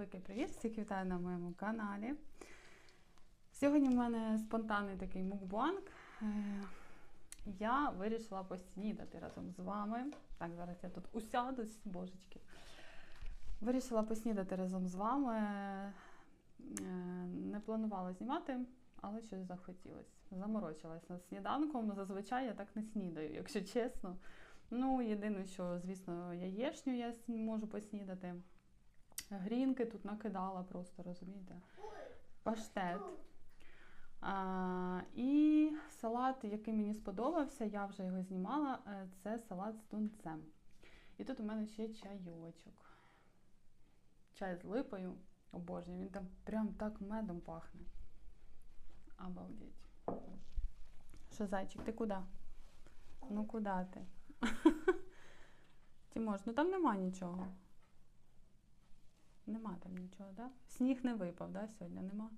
великий привіт! Всіх вітаю на моєму каналі. Сьогодні в мене спонтанний такий мукбанк. Е, Я вирішила поснідати разом з вами. Так, зараз я тут усядусь, божечки. Вирішила поснідати разом з вами. Е, Не планувала знімати, але щось захотілося. Заморочилась над сніданком. Зазвичай я так не снідаю, якщо чесно. Ну, єдине, що, звісно, яєчню я можу поснідати. Грінки тут накидала просто, розумієте? Паштет. А, і салат, який мені сподобався, я вже його знімала, е, це салат з тунцем. І тут у мене ще чайочок. Чай з липою. Обожнюю, він там прям так медом пахне. Обалдеть. Що, зайчик, ти куди? Ну куди ти? Тимош, ну там нема нічого. Нема там нічого, да? Сніг не випав, да, сьогодні нема.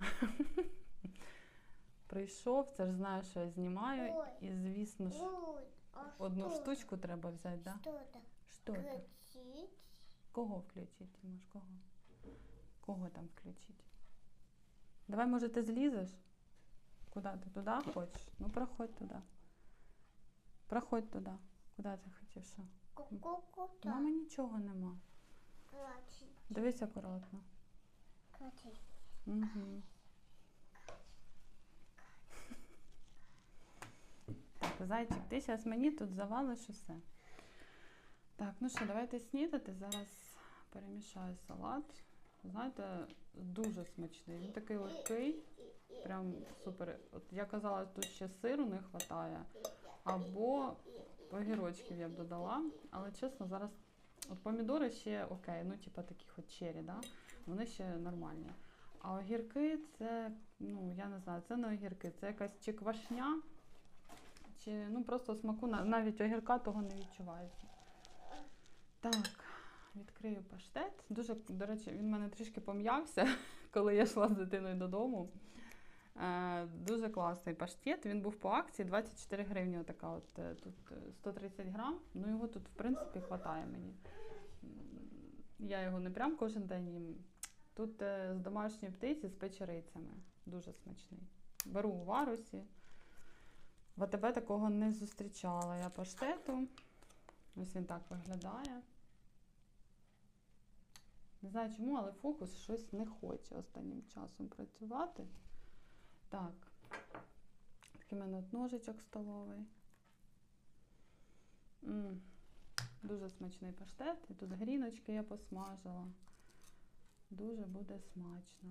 Прийшов, це ж знаєш, що я знімаю. Ой. І, звісно ж, Ой, а одну что штучку треба взяти, да? Что это? Що там? Крутить. Кого включити, Тимош, кого? Кого там включити? Давай, може, ти злізеш? Куди ти? Туди хочеш? Ну, проходь туди. Проходь туди. Куди ти хотів що? Мами нічого нема. Дивись акуратно. Угу. Так, зайчик, ти зараз мені тут завалиш усе. Так, ну що, давайте снідати. Зараз перемішаю салат. Знаєте, дуже смачний. Він такий легкий, прям супер. От я казала, тут ще сиру не вистачає, або огірочків я б додала. Але чесно, зараз от помідори ще окей, ну типа такі хоч чері, да? вони ще нормальні. А огірки це, ну я не знаю, це не огірки, це якась чи квашня, чи ну просто смаку на- навіть огірка того не відчувається. Так, відкрию паштет. Дуже, до речі, він в мене трішки пом'явся, коли я йшла з дитиною додому. Е, дуже класний паштет. Він був по акції 24 гривні. Отака от е, тут е, 130 грам. Ну його тут, в принципі, хватає мені. Я його не прям кожен день їм. Тут е, з домашньої птиці з печерицями. Дуже смачний. Беру у варусі. В АТБ такого не зустрічала я паштету. Ось він так виглядає. Не знаю чому, але фокус щось не хоче останнім часом працювати. Так. Такий в мене от ножичок столовий. м Дуже смачний паштет. І тут гріночки я посмажила. Дуже буде смачно.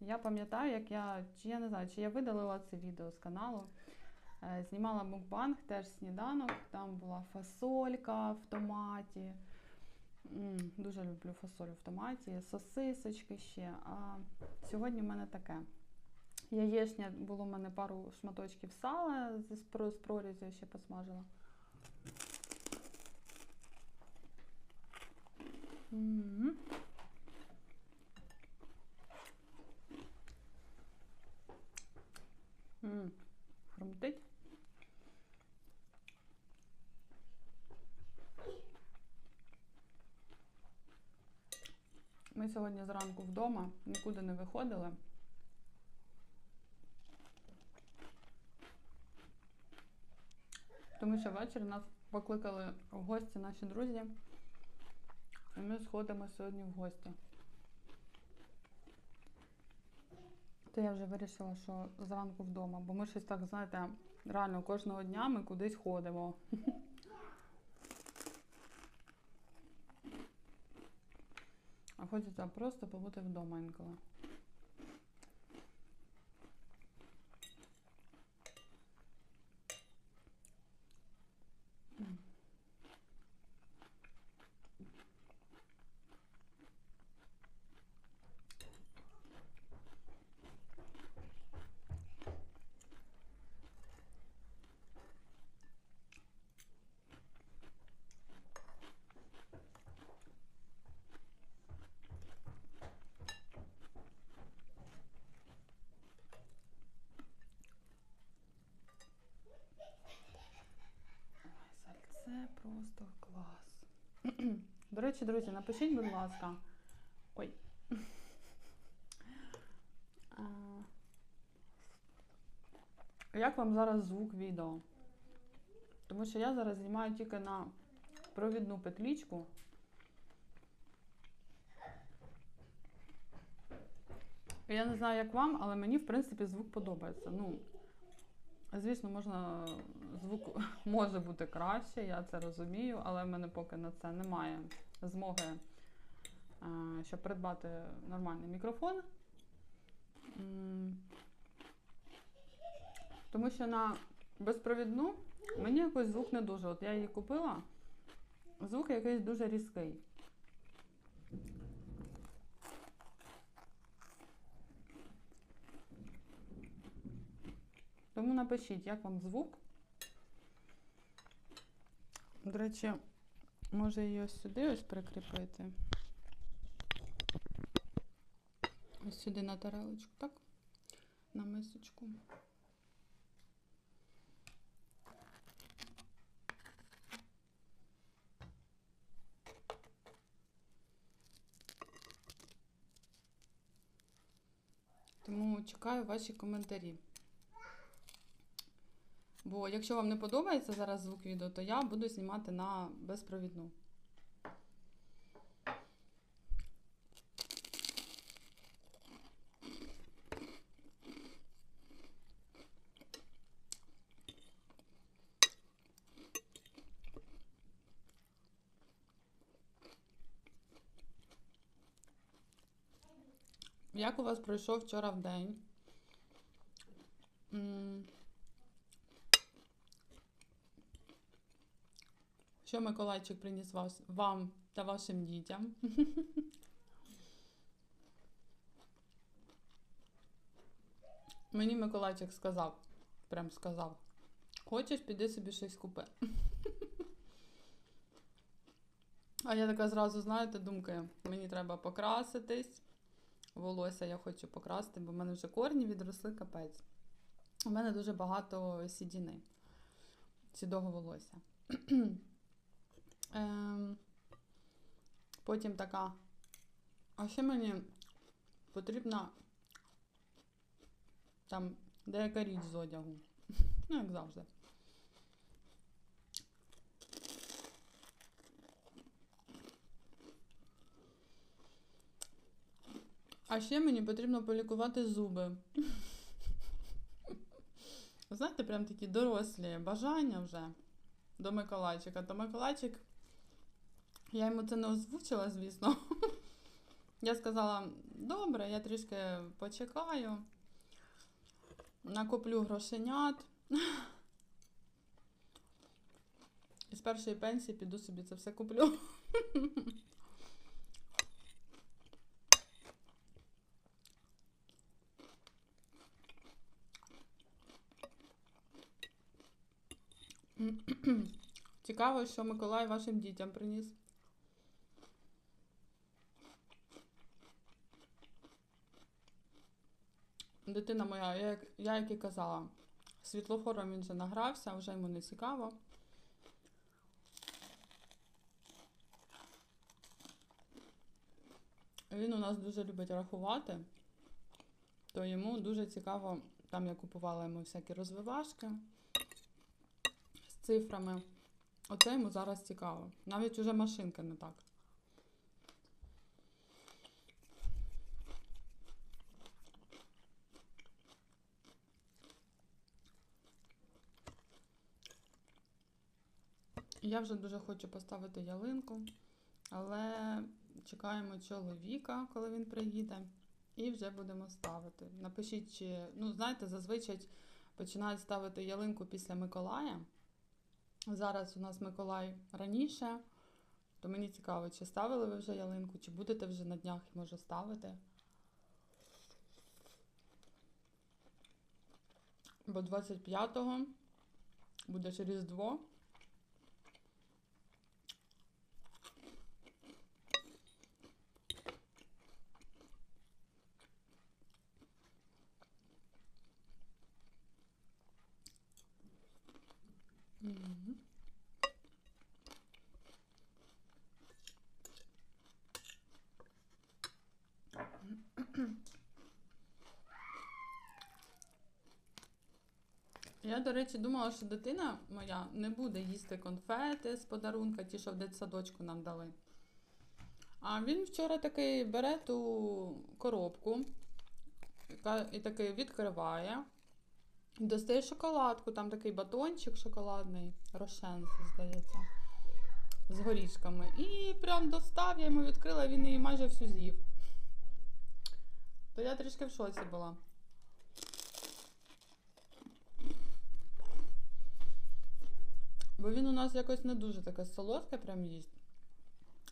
Я пам'ятаю, як я, чи я не знаю, чи я видалила це відео з каналу. Е, Знімала мукбанг, теж сніданок. Там була фасолька в томаті. Дуже люблю фасоль в томаті, сосисочки ще. А сьогодні в мене таке. Яєчня було в мене пару шматочків сала з про- з прорізю ще посмажила. М, Хрумтить. Ми сьогодні зранку вдома, нікуди не виходили. Що ввечері нас покликали в гості наші друзі. І ми сходимо сьогодні в гості. То я вже вирішила, що зранку вдома, бо ми щось так, знаєте, реально кожного дня ми кудись ходимо. А хочеться просто побути вдома інколи. Це просто клас. До речі, друзі, напишіть, будь ласка. Ой. Як вам зараз звук відео? Тому що я зараз знімаю тільки на провідну петлічку. Я не знаю, як вам, але мені, в принципі, звук подобається. Ну, звісно, можна звук може бути краще, я це розумію, але в мене поки на це немає змоги, е, щоб придбати нормальний мікрофон. Тому що на безпровідну мені якось звук не дуже. От я її купила, звук якийсь дуже різкий. Напишіть, як вам звук. До речі, може її ось сюди ось прикріпити. Ось сюди на тарелочку, так? На мисочку. Тому чекаю ваші коментарі. Бо якщо вам не подобається зараз звук відео, то я буду знімати на безпровідну. Як у вас пройшов вчора в день? Що Миколайчик приніс вас, вам та вашим дітям? Мені Миколайчик сказав, прям сказав, хочеш, піди собі щось купи. А я така зразу, знаєте, думкаю, мені треба покраситись. Волосся я хочу покрасити, бо в мене вже корні відросли капець. У мене дуже багато сідіни, сідого волосся. Ем, потім така. А ще мені потрібна там деяка річ з одягу. Ну, як завжди. А ще мені потрібно полікувати зуби. Знаєте, прям такі дорослі бажання вже до Миколайчика. То Миколайчик, я йому це не озвучила, звісно. Я сказала, добре, я трішки почекаю, накоплю грошенят. І з першої пенсії піду собі це все куплю. Цікаво, що Миколай вашим дітям приніс. Дитина моя, я, я як і казала, світлофором він вже награвся, вже йому не цікаво. Він у нас дуже любить рахувати, то йому дуже цікаво, там я купувала йому всякі розвивашки з цифрами. Оце йому зараз цікаво. Навіть уже машинка не так. Я вже дуже хочу поставити ялинку, але чекаємо чоловіка, коли він приїде, і вже будемо ставити. Напишіть, чи, ну, знаєте, зазвичай починають ставити ялинку після Миколая. Зараз у нас Миколай раніше, то мені цікаво, чи ставили ви вже ялинку, чи будете вже на днях, може, ставити. Бо 25-го буде ж Різдво. Мгм. Я, до речі, думала, що дитина моя не буде їсти конфети з подарунка, ті, що в дитсадочку нам дали. А він вчора такий бере ту коробку і такий відкриває. Достає шоколадку, там такий батончик шоколадний, рошен, здається, з горішками. І прям достав, я йому відкрила, він її майже всю з'їв. То я трішки в шоці була. Бо він у нас якось не дуже таке солодке прям їсть.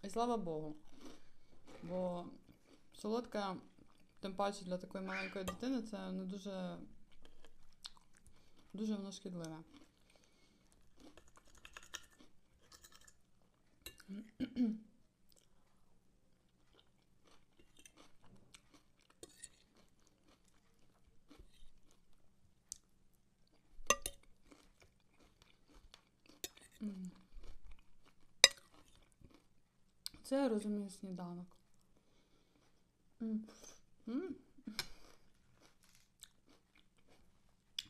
І слава Богу. Бо солодке, тим паче для такої маленької дитини, це не дуже. Дуже воно шкідливе. Це я розумію сніданок.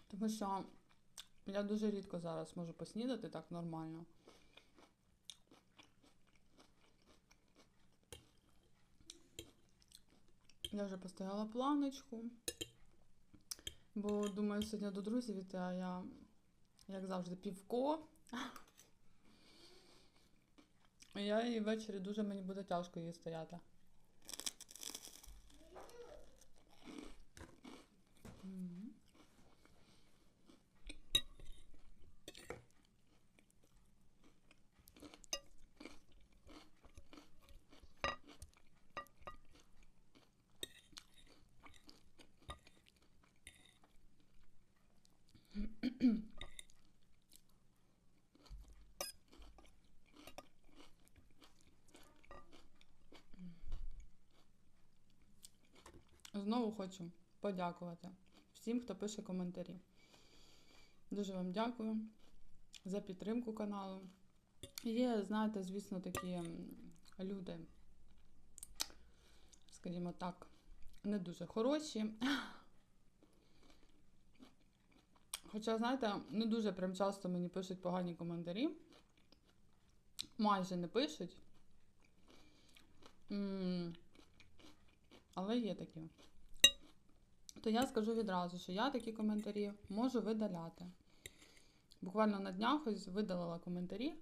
Тому що я дуже рідко зараз можу поснідати так нормально. Я вже поставила планочку, бо думаю сьогодні до друзів іти, а я, як завжди, півко. Я і ввечері дуже мені буде тяжко її стояти. Знову хочу подякувати всім, хто пише коментарі. Дуже вам дякую за підтримку каналу. Є, знаєте, звісно, такі люди, скажімо так, не дуже хороші. Хоча, знаєте, не дуже прям часто мені пишуть погані коментарі. Майже не пишуть. Але є такі. То я скажу відразу, що я такі коментарі можу видаляти. Буквально на днях ось видалила коментарі.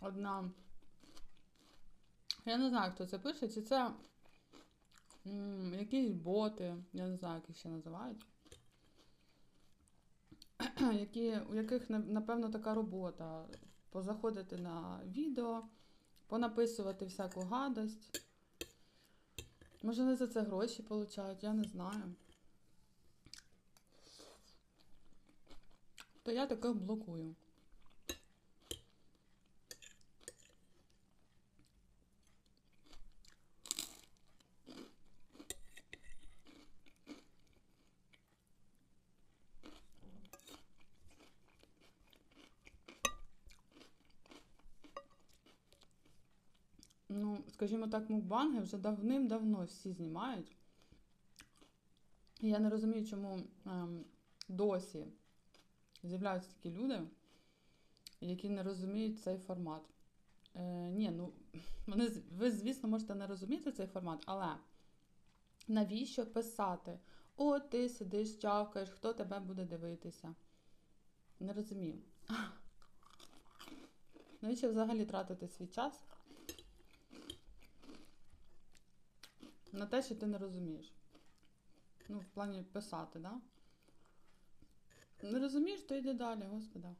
Одна. Я не знаю, хто це пише, чи це м, якісь боти, я не знаю, як їх ще називають. Які, у яких, напевно, така робота. Позаходити на відео, понаписувати всяку гадость. Може, вони за це гроші получають, я не знаю. То я таких блокую. Ну, скажімо так, мукбанги вже давним-давно всі знімають. Я не розумію, чому ем, досі з'являються такі люди, які не розуміють цей формат. Е, ні, ну, вони, ви, звісно, можете не розуміти цей формат, але навіщо писати? О, ти сидиш, чавкаєш, хто тебе буде дивитися? Не розумію. Навіщо взагалі тратити свій час на те, що ти не розумієш? Ну, в плані писати, да? Не розумієш, то йди далі, господа.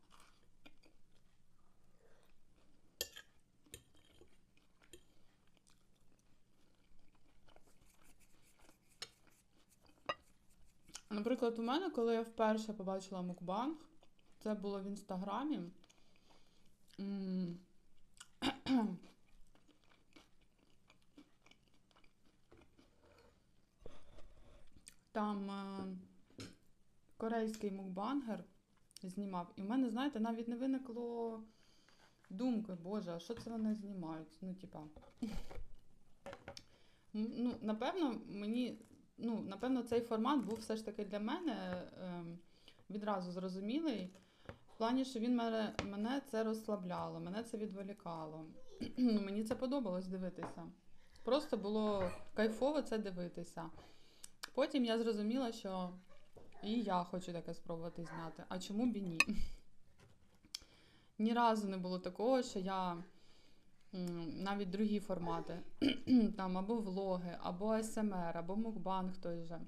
Наприклад, у мене, коли я вперше побачила мукбанг, це було в інстаграмі. Там е, корейський мукбангер знімав. І в мене, знаєте, навіть не виникло думки, боже, а що це вони знімають? Ну, типа. Ну, напевно, мені ну, напевно, цей формат був все ж таки для мене ем, відразу зрозумілий. В плані, що він мене, мене це розслабляло, мене це відволікало. Мені це подобалось дивитися. Просто було кайфово це дивитися. Потім я зрозуміла, що і я хочу таке спробувати зняти. А чому б і ні? Ні разу не було такого, що я навіть другі формати, там або влоги, або СМР, або мукбанг той же.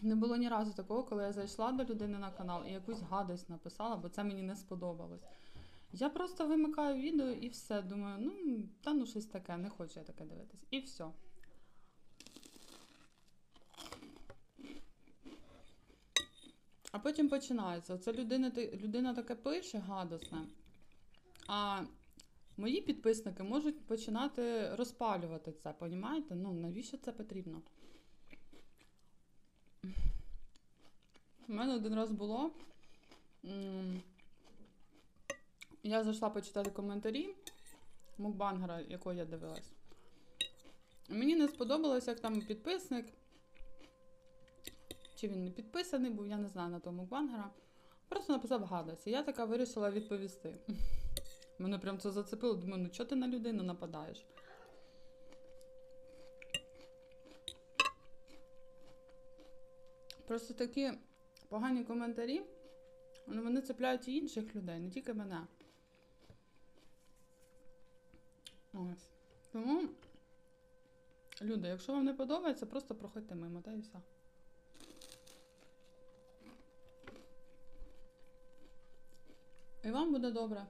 Не було ні разу такого, коли я зайшла до людини на канал і якусь гадость написала, бо це мені не сподобалось. Я просто вимикаю відео і все. Думаю, ну, та ну щось таке, не хочу я таке дивитись. І все. А потім починається. Оце людина, людина таке пише гадосне. А мої підписники можуть починати розпалювати це, понімаєте? Ну, навіщо це потрібно? У мене один раз було. Я зайшла почитати коментарі мукбангера, якого я дивилась. Мені не сподобалось, як там підписник. Чи він не підписаний був, я не знаю на того мукбангера. Просто написав гадость. І я така вирішила відповісти. Мене прям це зацепило. Думаю, ну чого ти на людину нападаєш? Просто такі погані коментарі, вони цепляють і інших людей, не тільки мене. Ось. Тому, люди, якщо вам не подобається, просто проходьте мимо, та і все. І вам буде добре.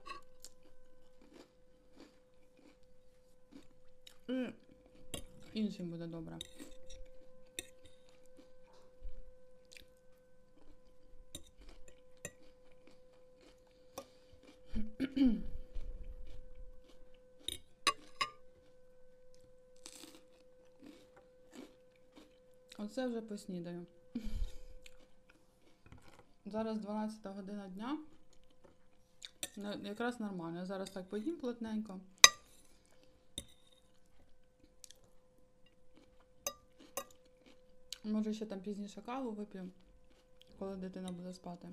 І іншим буде добре. Оце вже поснідаю. Зараз 12 година дня. Ну, Якраз нормально. Зараз так поїм плотненько. Може, ще там пізніше каву вип'ю, коли дитина буде спати.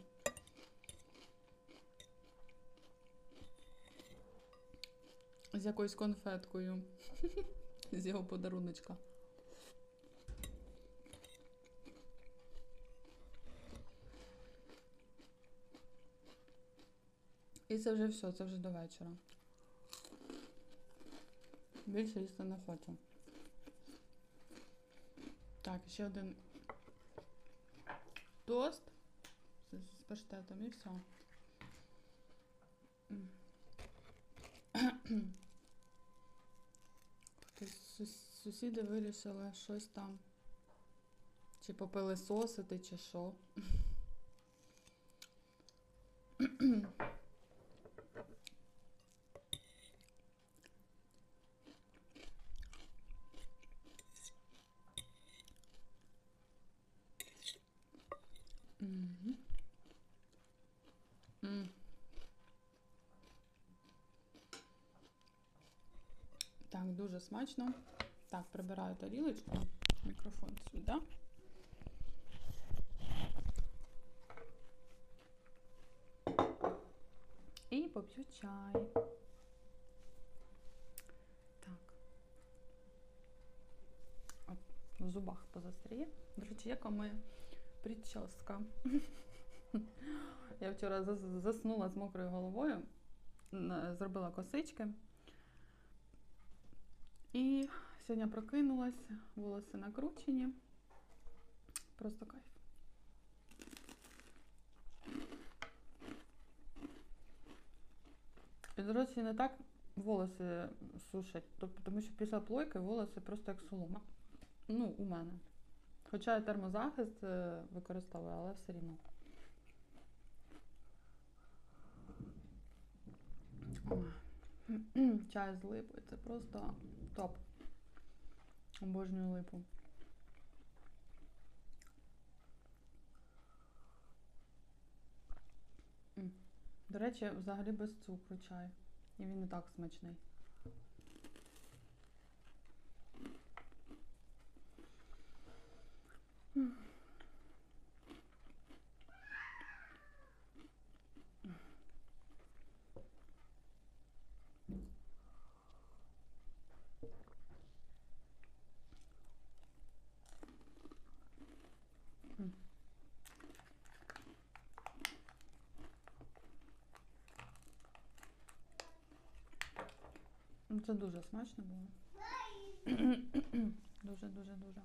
З якоюсь конфеткою. З його подаруночка. І це вже все, це вже до вечора. Більше їсти не хочу. Так, ще один тост з, паштетом і все. Сусіди вирішили щось там. Чи попили сосити, чи що. Мгм. М. Так, дуже смачно. Так, прибираю тарілочку. Мікрофон сюди. І поп'ю чай. Так. От, в зубах позастріє. До речі, яка моя прическа. Я вчора заснула з мокрою головою, зробила косички. І сьогодні прокинулась, волоси накручені. Просто кайф. І, до речі, не так волоси сушать, тобто, тому що після плойки волоси просто як солома. Ну, у мене. Хоча я термозахист е, використовую, але все рівно. Чай з липою це просто топ. Обожнюю липу. М. До речі, взагалі без цукру чай. І він і так смачний. Це дуже смачно було. Дуже, дуже, дуже.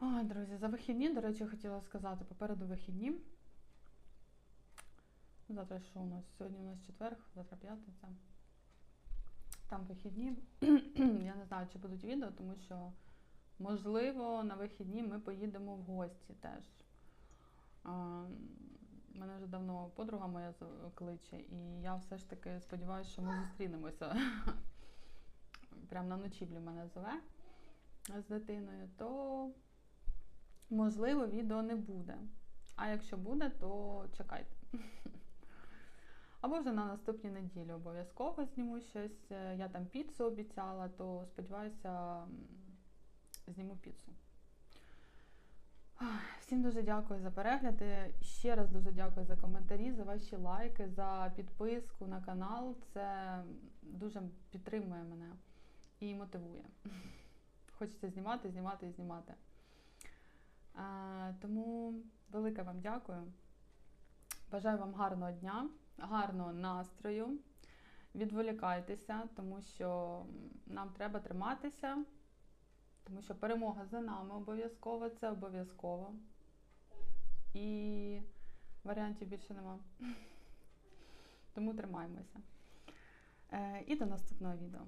Ой, друзі, за вихідні, до речі, хотіла сказати, попереду вихідні. Завтра що у нас? Сьогодні у нас четверг, завтра п'ятниця. Там вихідні. Я не знаю, чи будуть відео, тому що, можливо, на вихідні ми поїдемо в гості теж. Мене вже давно подруга моя кличе, і я все ж таки сподіваюся, що ми зустрінемося. Прямо на ночівлі мене зове з дитиною, то можливо відео не буде. А якщо буде, то чекайте. Або вже на наступній неділі обов'язково зніму щось. Е, Я там піцу обіцяла, то сподіваюся, зніму піцу. Всім дуже дякую за перегляди. Ще раз дуже дякую за коментарі, за ваші лайки, за підписку на канал. Це дуже підтримує мене і мотивує. Хочеться знімати, знімати і знімати. Тому велике вам дякую. Бажаю вам гарного дня, гарного настрою. Відволікайтеся, тому що нам треба триматися, тому що перемога за нами обов'язково, це обов'язково. І варіантів більше нема. Тому тримаємося. Е, і до наступного відео.